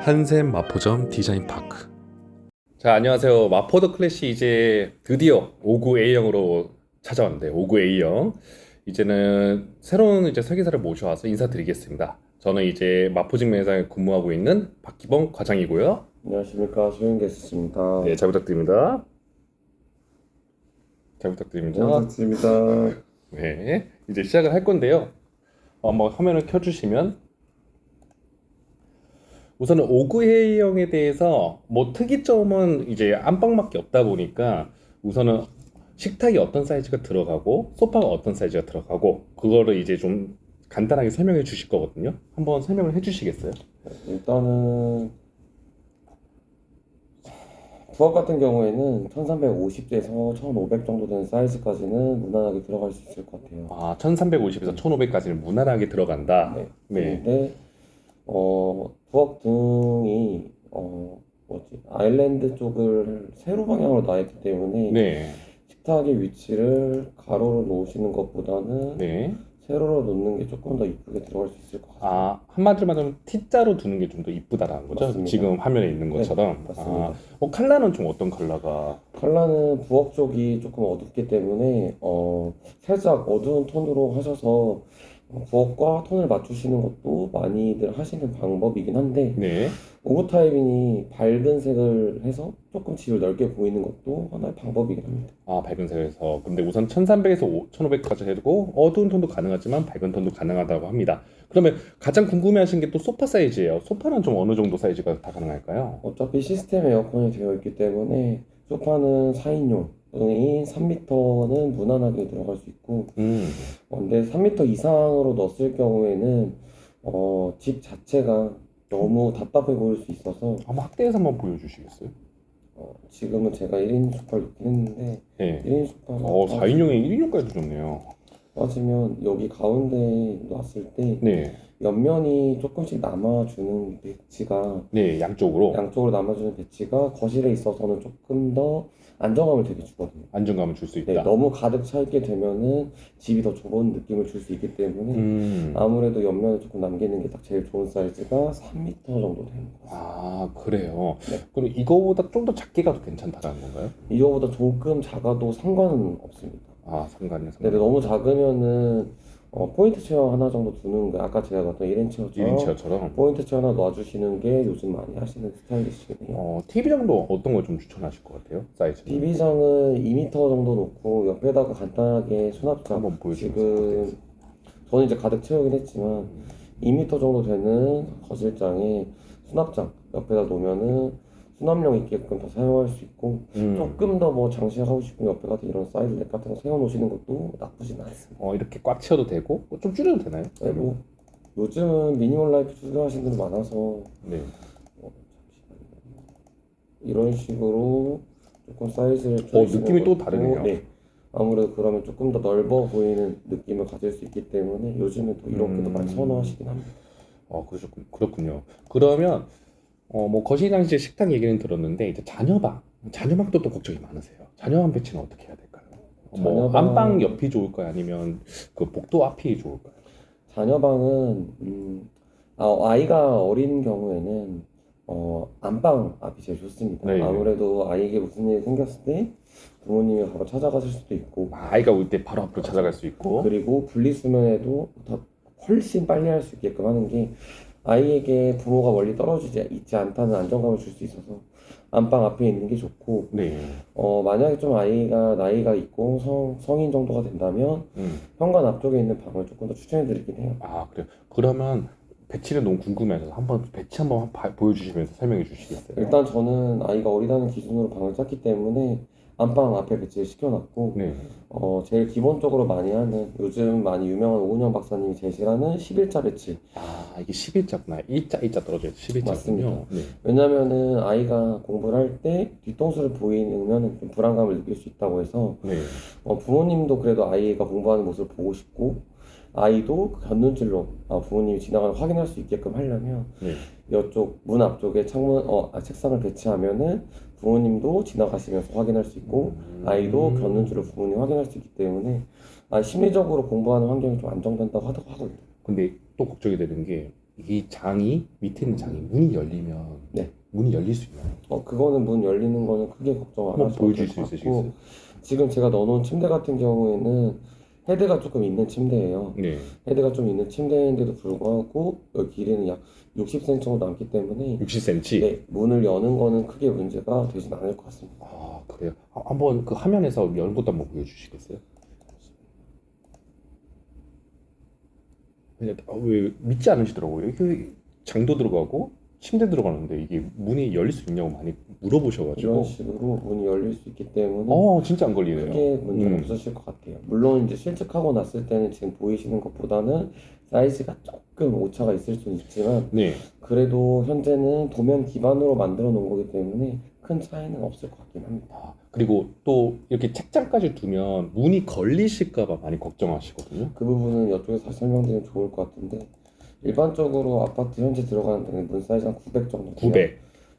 한샘 마포점 디자인 파크. 자 안녕하세요 마포더 클래시 이제 드디어 59 A형으로 찾아왔는데 59 A형 이제는 새로운 이제 설계사를 모셔와서 인사드리겠습니다. 저는 이제 마포직 매장에 근무하고 있는 박기범 과장이고요. 안녕하십니까 소영 게스트입니다. 네, 잘 부탁드립니다. 잘 부탁드립니다. 반갑습니다. 네, 이제 시작을 할 건데요. 어, 한번 화면을 켜주시면 우선은 오구회형에 대해서 뭐 특이점은 이제 안방밖에 없다 보니까 우선은 식탁이 어떤 사이즈가 들어가고 소파가 어떤 사이즈가 들어가고 그거를 이제 좀 간단하게 설명해 주실 거거든요. 한번 설명을 해 주시겠어요? 일단은 부엌 같은 경우에는 1350에서 1500 정도 되는 사이즈까지는 무난하게 들어갈 수 있을 것 같아요. 아, 1350에서 1500까지는 무난하게 들어간다. 네. 네. 근데 어 부엌 등이 어 뭐지 아일랜드 쪽을 세로 방향으로 나 있기 때문에 네. 식탁의 위치를 가로로 놓으시는 것보다는 네. 세로로 놓는 게 조금 더 이쁘게 들어갈 수 있을 것 같아요. 아, 한마디로 말하면 T자로 두는 게 좀 더 이쁘다라는 거죠? 맞습니다. 지금 화면에 있는 것처럼. 네, 맞습니다. 아, 어, 컬러는 좀 어떤 컬러가? 컬러는 부엌 쪽이 조금 어둡기 때문에 어 살짝 어두운 톤으로 하셔서 어, 부엌과 톤을 맞추시는 것도 많이들 하시는 방법이긴 한데 네. 오브 타입이니 밝은 색을 해서 조금 집을 넓게 보이는 것도 하나의 방법이긴 합니다. 아, 밝은 색에서. 근데 우선 1300에서 1500까지 해두고 어두운 톤도 가능하지만 밝은 톤도 가능하다고 합니다. 그러면 가장 궁금해 하신 게 또 소파 사이즈예요. 소파는 좀 어느 정도 사이즈가 다 가능할까요? 어차피 시스템 에어컨이 되어 있기 때문에 소파는 4인용 인 3m는 무난하게 들어갈 수 있고 음. 어, 근데 3m 이상으로 넣었을 경우에는 어, 집 자체가 너무 답답해 보일 수 있어서 한번 확대해서 한번 보여주시겠어요? 어, 지금은 제가 1인 소파를 놓긴 했는데 네. 1인 소파가 어, 4인용에 1인용까지 좋네요. 빠지면 여기 가운데 놨을 때 네. 옆면이 조금씩 남아주는 배치가 네, 양쪽으로 양쪽으로 남아주는 배치가 거실에 있어서는 조금 더 안정감을 되게 주거든요. 안정감을 줄수 네, 있다. 너무 가득 차 있게 되면은 집이 더 좁은 느낌을 줄 수 있기 때문에 음. 아무래도 옆면을 조금 남기는 게 딱 제일 좋은 사이즈가 3m 정도 되는 것 같아요. 아, 그래요. 네. 그럼 이거보다 좀 더 작게 가도 괜찮다라는 건가요? 이거보다 조금 작아도 상관은 없습니다. 아, 상관이 근데 너무 작으면은 어, 포인트 체어 하나 정도 두는 거 아까 제가 봤던 1인 체어처럼 1인 체어처럼. 포인트 체어 하나 놔주시는 게 요즘 많이 하시는 스타일이시긴 해요. 어, TV장도 어떤 걸 좀 추천하실 것 같아요? 사이즈. TV장은 2m 정도 놓고 옆에다가 간단하게 수납장 한번 보여주세요. 지금 저는 이제 가득 채우긴 했지만 2m 정도 되는 거실장에 수납장 옆에다 놓으면은 수납용 있게끔 더 사용할 수 있고 음. 조금 더 뭐 장식하고 싶으면 옆에 같은 이런 사이드 렉 같은 거 세워놓으시는 것도 나쁘진 않습니다. 어, 이렇게 꽉 채워도 되고 뭐좀 줄여도 되나요? 네, 뭐 요즘은 미니멀 라이프 추구하시는 분들 많아서 네. 어, 잠시만요. 이런 식으로 조금 사이즈를 어, 줄이시는 느낌이 또 것도, 다르네요. 네. 아무래도 그러면 조금 더 넓어 보이는 느낌을 가질 수 있기 때문에 요즘은 또 이렇게도 음. 많이 선호하시긴 합니다. 어, 그러셨군. 그렇군요. 그러면 어, 뭐 이제 식탁 얘기는 들었는데 이제 자녀방, 자녀방도 또 걱정이 많으세요. 자녀방 배치는 어떻게 해야 될까요? 뭐 자녀방- 안방 옆이 좋을까요? 아니면 그 복도 앞이 좋을까요? 자녀방은 음, 아, 아이가 어린 경우에는 어, 안방 앞이 제일 좋습니다. 네. 아무래도 아이에게 무슨 일이 생겼을 때 부모님이 바로 찾아가실 수도 있고 아, 아이가 올 때 바로 앞으로 찾아갈 수 있고. 그리고 분리수면에도 더 훨씬 빨리 할 수 있게끔 하는 게 아이에게 부모가 멀리 떨어지지 있지 않다는 안정감을 줄 수 있어서 안방 앞에 있는 게 좋고 네. 어, 만약에 좀 아이가 나이가 있고 성, 성인 정도가 된다면 음. 현관 앞쪽에 있는 방을 조금 더 추천해 드리긴 해요. 아, 그래요. 그러면 배치를 너무 궁금해서 한번 배치 한번 봐- 보여주시면서 설명해 주시겠어요? 일단 저는 아이가 어리다는 기준으로 방을 짰기 때문에 안방 앞에 배치를 시켜놨고 네. 어, 제일 기본적으로 많이 하는 요즘 많이 유명한 오은영 박사님이 제시하는 11자 배치 아, 이게 11자구나. 1자, 1자 떨어져 있어. 11자군요. 맞습니다. 네. 왜냐면은 아이가 공부를 할 때 뒤통수를 보이면 좀 불안감을 느낄 수 있다고 해서 네. 어, 부모님도 그래도 아이가 공부하는 모습을 보고 싶고 아이도 그 견눈질로 아, 부모님이 지나가는 걸 확인할 수 있게끔 하려면 네. 이쪽 문 앞쪽에 창문 어, 아, 책상을 배치하면은 부모님도 지나가시면서 확인할 수 있고 음. 아이도 견눈질로 부모님 확인할 수 있기 때문에 아, 심리적으로 공부하는 환경이 좀 안정된다고 하더라고요. 근데 또 걱정이 되는 게 이 장이 밑에 있는 장이 문이 열리면 네. 문이 열릴 수 있나요? 어, 그거는 문 열리는 거는 크게 걱정 안 하셔도 보여줄 될수것 있으시겠어요? 같고 지금 제가 넣어놓은 침대 같은 경우에는 헤드가 조금 있는 침대예요. 네. 헤드가 좀 있는 침대인데도 불구하고 여기 길이는 약 60cm 정도 남기 때문에 60cm. 네, 문을 여는 거는 크게 문제가 되진 않을 것 같습니다. 아 그래요. 아, 한번 그 화면에서 여는 것도 한번 보여주시겠어요? 그냥 아, 왜 믿지 않으시더라고요. 이게 장도 들어가고 침대 들어가는데 이게 문이 열릴 수 있냐고 많이 물어보셔가지고. 이런 식으로 문이 열릴 수 있기 때문에 어 진짜 안 걸리네요. 크게 문제는 음. 없으실 것 같아요. 물론 이제 실측하고 났을 때는 지금 보이시는 것보다는 사이즈가 조금 오차가 있을 수는 있지만 네. 그래도 현재는 도면 기반으로 만들어 놓은 거기 때문에 큰 차이는 없을 것 같긴 합니다. 아, 그리고 또 이렇게 책장까지 두면 문이 걸리실까봐 많이 걱정하시거든요. 그 부분은 이쪽에서 다시 설명드리면 좋을 것 같은데 일반적으로 아파트 현재 들어가는 데는 문 사이즈가 900 정도 돼요. 900,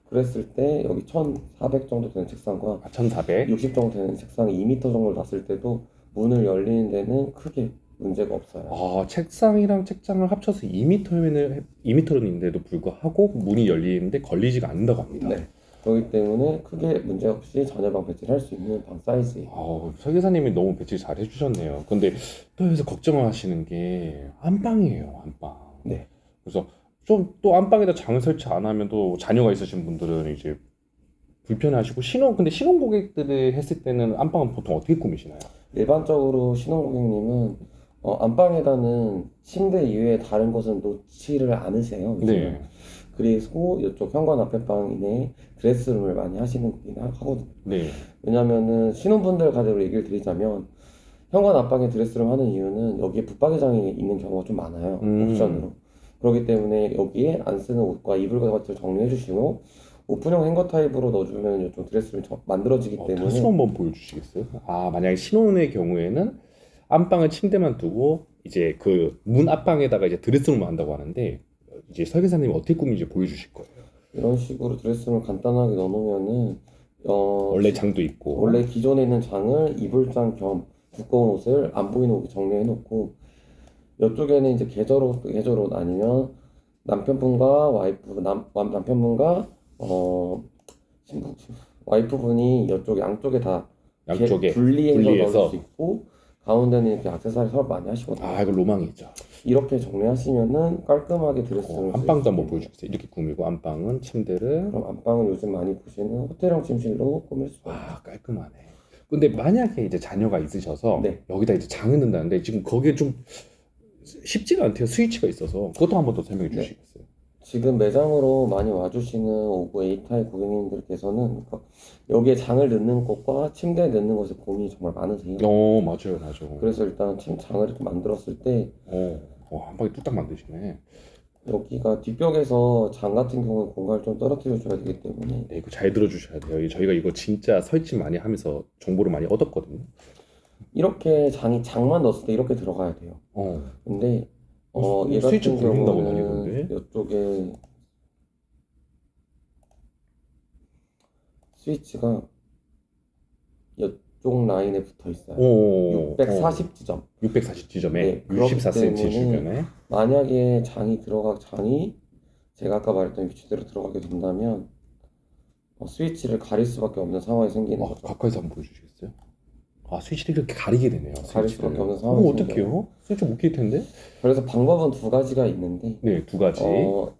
그랬을 때 여기 1400 정도 되는 책상과 아, 1400. 60 정도 되는 책상이 2m 정도 놨을 때도 문을 열리는 데는 크게 문제가 없어요. 아, 책상이랑 책장을 합쳐서 2m면 2m인데도 불구하고 문이 열리는데 걸리지가 않는다고 합니다. 네. 그렇기 때문에 크게 문제 없이 자녀방 배치를 할 수 있는 방 사이즈예요. 아우, 설계사님이 너무 배치 잘 해주셨네요. 근데 또 여기서 걱정하시는 게 안방이에요, 안방. 네. 그래서 좀 또 안방에다 장을 설치 안 하면 또 자녀가 있으신 분들은 이제 불편해하시고 신혼 근데 신혼 고객들이 했을 때는 안방은 보통 어떻게 꾸미시나요? 일반적으로 신혼 고객님은 어, 안방에다는 침대 이외에 다른 것은 놓지를 않으세요. 요즘은. 네, 그리고 이쪽 현관 앞에 방 이내에 드레스룸을 많이 하시는 하- 하거든요. 네, 왜냐면은 신혼분들 가지고 얘기를 드리자면 현관 앞방에 드레스룸 하는 이유는 여기에 붙박이장이 있는 경우가 좀 많아요. 음. 옵션으로. 그렇기 때문에 여기에 안 쓰는 옷과 이불 같은 걸 정리해 주시고 오픈형 행거 타입으로 넣어주면 이쪽 드레스룸이 저- 만들어지기 어, 때문에 타수 한번 보여주시겠어요? 아, 만약에 신혼의 경우에는 안방은 침대만 두고 이제 그 문 앞방에다가 이제 드레스룸을 한다고 하는데 이제 설계사님이 어떻게 꾸미는지 보여주실 거예요. 이런 식으로 드레스룸을 간단하게 넣어놓으면은 어, 원래 장도 있고 원래 기존에 있는 장을 이불장 겸 두꺼운 옷을 안 보이는 옷 정리해 놓고 이쪽에는 이제 계절옷 계절옷 아니면 남편분과 와이프 남 남- 남편분과 어 신부 와이프분이 이쪽 양쪽에 다 양쪽에 분리해서, 분리해서. 넣을 수 있고 가운데는 이렇게 액세서리 서로 많이 하시거든요. 아 이거 로망이죠. 이렇게 정리하시면은 깔끔하게 드레스룸을 어, 안방도 한번. 보여주겠어요. 이렇게 꾸미고 안방은 침대를 그럼 안방은 요즘 많이 보시는 호텔형 침실로 꾸밀 있어요. 아 깔끔하네. 근데 만약에 이제 자녀가 있으셔서 네. 여기다 이제 장을 넣는다는데 지금 거기에 좀 쉽지가 않대요. 스위치가 있어서 그것도 한 번 더 설명해 네. 주시겠어요? 지금 매장으로 많이 와주시는 오브 A타입 고객님들께서는 그러니까 여기에 장을 넣는 것과 침대에 넣는 것에 고민이 정말 많으세요. 어 맞아요, 맞아요. 그래서 일단 침 장을 이렇게 만들었을 때 어, 어, 한 방에 뚝딱 만드시네. 여기가 뒷벽에서 장 같은 경우는 공간을 좀 떨어뜨려 줘야 되기 때문에 네, 이거 잘 들어주셔야 돼요. 저희가 이거 진짜 설치 많이 하면서 정보를 많이 얻었거든요. 이렇게 장이 장만 넣었을 때 이렇게 들어가야 돼요. 어, 근데 어, 얘 같은 스위치 굴린다고 경우는 다니던데? 이쪽에 스위치가 이 쪽 라인에 붙어 있어요. 오, 640 지점. 640 지점에 네, 그렇기 64cm 때문에 주변에 만약에 장이 들어가 장이 제가 아까 말했던 위치대로 들어가게 된다면 어, 스위치를 가릴 수밖에 없는 상황이 생기는 와, 거죠. 가까이서 한번 보여주시겠어요? 아 스위치를 이렇게 가리게 되네요. 가릴 스위치를. 수밖에 없는 상황이 어, 어떡해요? 스위치 못 낄 텐데? 그래서 방법은 두 가지가 있는데 네, 두 가지. 어,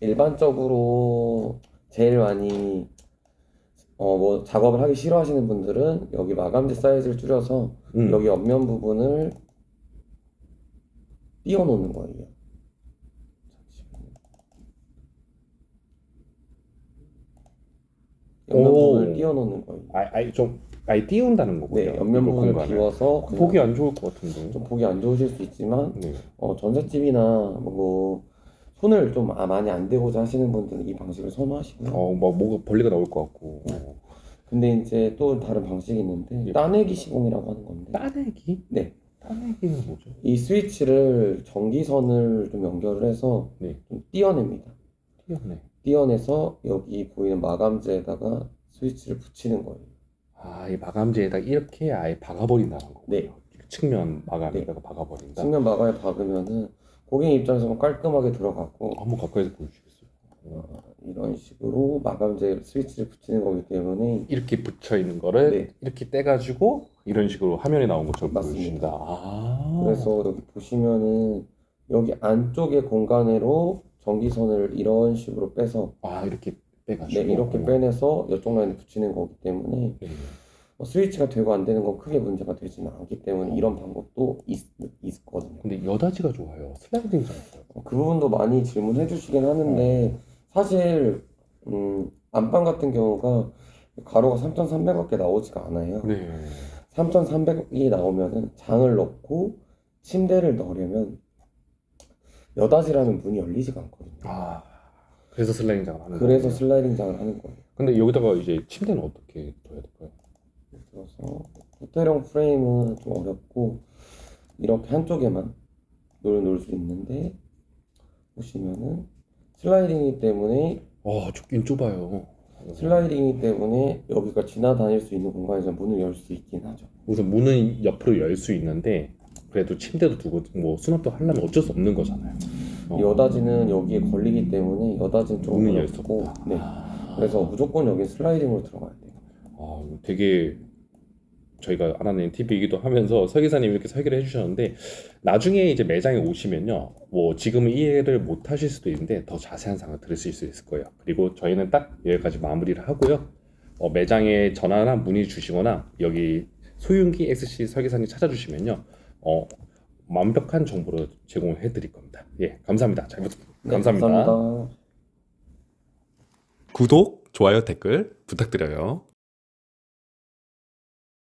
일반적으로 제일 많이 어, 뭐 작업을 하기 싫어하시는 분들은 여기 마감재 사이즈를 줄여서 음. 여기 옆면 부분을 띄워놓는 거예요. 옆면 오. 부분을 띄워놓는 거예요. 아, 아예 좀 아예 띄운다는 거군요. 네, 옆면 이거 부분을 공간을. 비워서 그냥 보기 안 좋을 것 같은데. 좀 보기 안 좋으실 수 있지만 네. 어, 전셋집이나 뭐 손을 좀 아, 많이 안 대고자 하시는 분들은 이 방식을 선호하시고요. 어, 뭐 뭐가 벌레가 나올 것 같고. 어. 근데 이제 또 다른 방식이 있는데 예. 따내기 시공이라고 하는 건데 따내기? 네. 따내기는 뭐죠? 이 스위치를 전기선을 좀 연결을 해서 네. 좀 띄어냅니다. 띄었네. 띄어내서 여기 보이는 마감재에다가 스위치를 붙이는 거예요. 아, 이 마감재에다 이렇게 아예 박아버린다는 거고요. 네. 측면 마감에다가 박아버린다. 측면 마감에 박으면은 고객 입장에서 깔끔하게 들어가고 한번 가까이서 보여주시겠어요? 어, 이런 식으로 마감재 스위치를 붙이는 거기 때문에 이렇게 붙여 있는 거를 네. 이렇게 떼가지고 이런 식으로 화면에 나온 것처럼 맞습니다. 보여주신다. 아. 그래서 여기 보시면은 여기 안쪽의 공간으로 전기선을 이런 식으로 빼서 아 이렇게 빼가지고. 네, 이렇게 빼내서 이쪽 라인에 붙이는 거기 때문에 네. 뭐 스위치가 되고 안 되는 건 크게 문제가 되지는 않기 때문에 이런 방법도 있, 있거든요. 근데 여다지가 좋아요. 슬라이딩 잘 좋아요. 어, 그 부분도 많이 질문해 주시긴 하는데 사실 음, 안방 같은 경우가 가로가 3,300밖에 나오지가 않아요. 네. 3,300이 나오면은 장을 넣고 침대를 넣으려면 여닫이라는 문이 열리지가 않거든요. 아 그래서 슬라이딩 장을 하는 그래서 거예요. 슬라이딩 장을 하는 거예요. 근데 여기다가 이제 침대는 어떻게 둬야 될까요? 그래서 호텔형 프레임은 좀 어렵고 이렇게 한쪽에만 놓을 놓을 수 있는데 보시면은 슬라이딩이기 때문에 아 좁긴 좁아요. 슬라이딩이기 때문에 여기가 지나다닐 수 있는 공간에서 문을 열 수 있긴 하죠. 우선 문은 옆으로 열 수 있는데 그래도 침대도 두고 뭐 수납도 하려면 어쩔 수 없는 거잖아요. 어. 이 여닫이는 여기에 걸리기 때문에 열수 어렵고. 네. 아. 그래서 무조건 여기 슬라이딩으로 들어가야 돼요. 아, 되게 저희가 알아낸 팁이기도 하면서 설계사님이 이렇게 설계를 해주셨는데 나중에 이제 매장에 오시면요 뭐 지금은 이해를 못 하실 수도 있는데 더 자세한 사항을 들으실 수 있을 거예요. 그리고 저희는 딱 여기까지 마무리를 하고요. 어, 매장에 전화나 문의 주시거나 여기 소윤기 XC 설계사님 찾아주시면요 어, 완벽한 정보를 제공을 해드릴 겁니다. 예 감사합니다. 잘 부탁 네, 감사합니다. 감사합니다. 구독 좋아요 댓글 부탁드려요